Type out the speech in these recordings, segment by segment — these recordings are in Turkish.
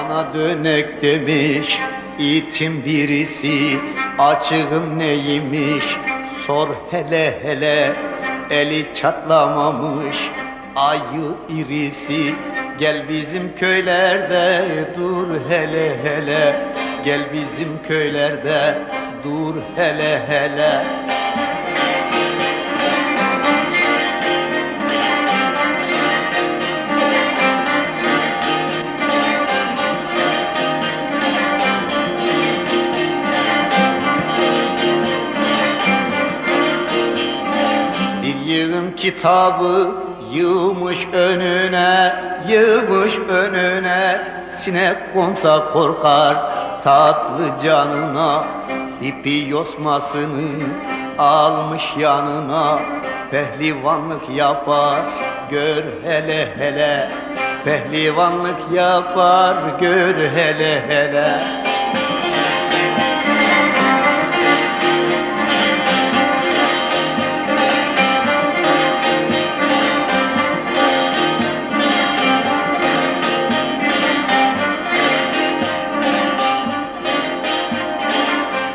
Bana dönek demiş itim birisi Açığım neymiş? Sor hele hele Eli çatlamamış ayı irisi. Gel bizim köylerde dur hele hele Gel bizim köylerde dur hele hele kitabı yığmış önüne, yığmış önüne. Sinek konsa korkar tatlı canına İpi yosmasını almış yanına. Pehlivanlık yapar gör hele hele. Pehlivanlık yapar gör hele hele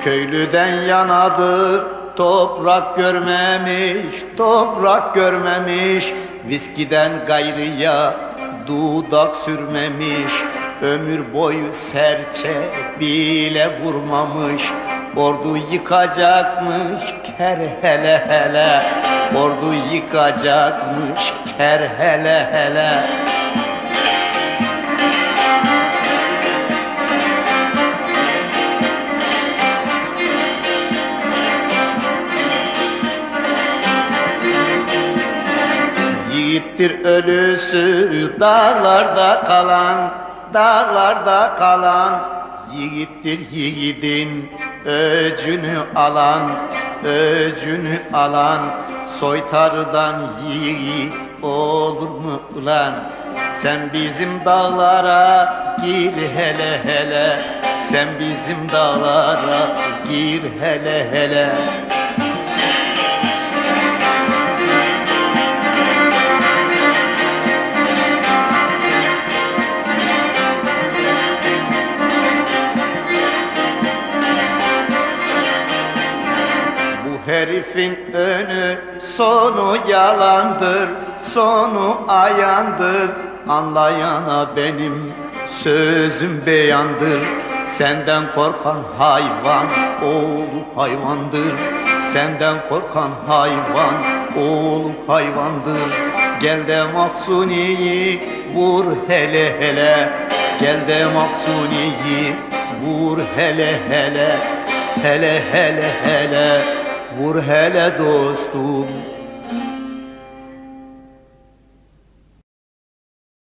Köylüden yanadır. Toprak görmemiş, toprak görmemiş. Viskiden gayrıya dudak sürmemiş. Ömür boyu serçe bile vurmamış. Ordu yıkacakmış ker hele hele. Ordu yıkacakmış ker hele hele Yiğittir ölüsü dağlarda kalan, dağlarda kalan. Yiğittir yiğidin öcünü alan, öcünü alan. Soytarıdan yiğit olur mu ulan? Sen bizim dağlara gir hele hele. Sen bizim dağlara gir hele hele Bu herifin önü sonu yalandır, sonu ayandır. Anlayana benim sözüm beyandır. Senden korkan hayvan oğlu hayvandır. Senden korkan hayvan oğlu hayvandır. Gel de Maksuni'yi vur hele hele. Gel de Maksuni'yi vur hele hele. Hele hele hele vur hele dostum